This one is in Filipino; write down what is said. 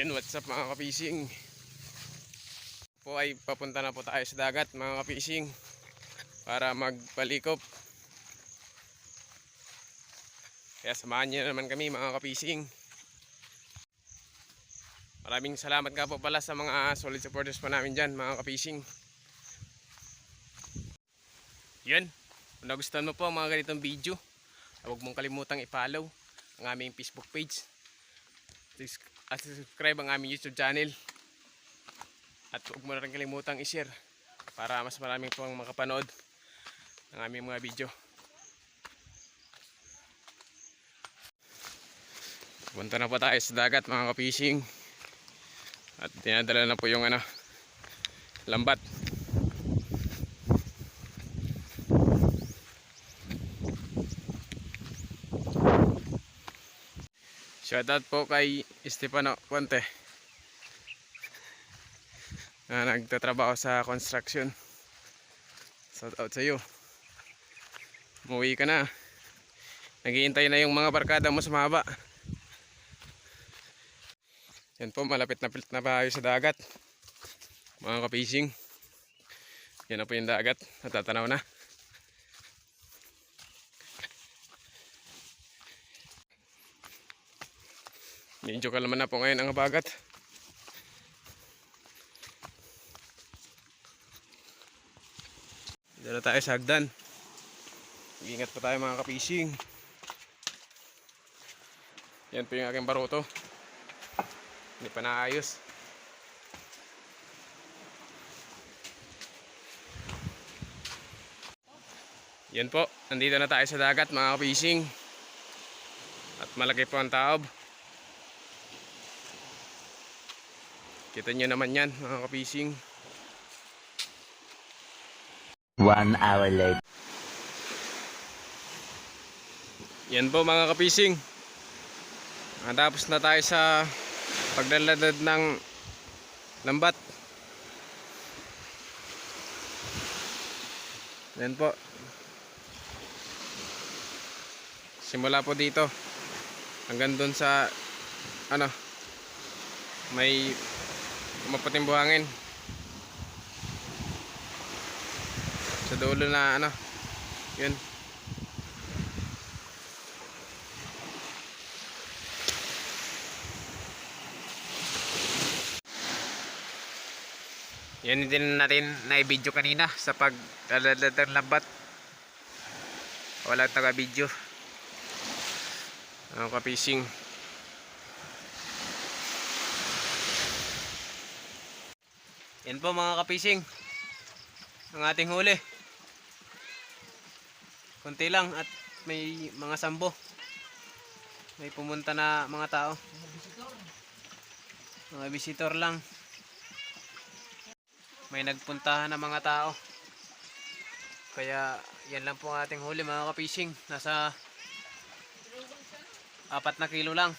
Yun, what's up mga kapising? Po ay papunta na po tayo sa dagat mga kapising para magpalikop. Kaya samahan niyo naman kami mga kapising. Maraming salamat nga po pala sa mga solid supporters po namin dyan mga kapising. Yun, kung nagustuhan mo po mga ganitong video, huwag mong kalimutang i-follow ang aming Facebook page at subscribe ang aming YouTube channel. At huwag mo na rin kalimutang i-share para mas maraming pang makapanood ng aming mga video. Punta na po tayo sa dagat mga kapising. At dinadala na po yung ano, lambat. Shoutout po kay Estefano Puente na nagtatrabaho sa construction. Shoutout sa iyo. Umuwi ka na. Naghihintay na yung mga barkada mo sa mahaba. Yan po, malapit na pilit na tayo sa dagat. Mga kapising. Yan na po yung dagat. Natatanaw na. Medyo kalaman na po ngayon ang bagat. Dito na tayo sa hagdan. Ingat pa tayo mga kapising. Yan po yung aking baruto. Hindi pa naayos. Yan po, nandito na tayo sa dagat mga kapising. At malaki po ang taob. Kita nyo naman yan mga kapising. One hour later. Yan po mga kapising. Natapos na tayo sa paglaladad ng lambat. Yan po. Simula po dito hanggang doon sa ano may maputing buhangin sa dulo na ano yun Yan din natin na-video kanina sa paglaladad ng lambat. Walang taga-video. Ang kapising. Yan po mga kapising. Ang ating huli. Kunti lang at may mga sambo. May pumunta na mga tao. Mga visitor lang. May nagpuntahan na mga tao. Kaya yan lang po ang ating huli mga kapising. Nasa apat na kilo lang.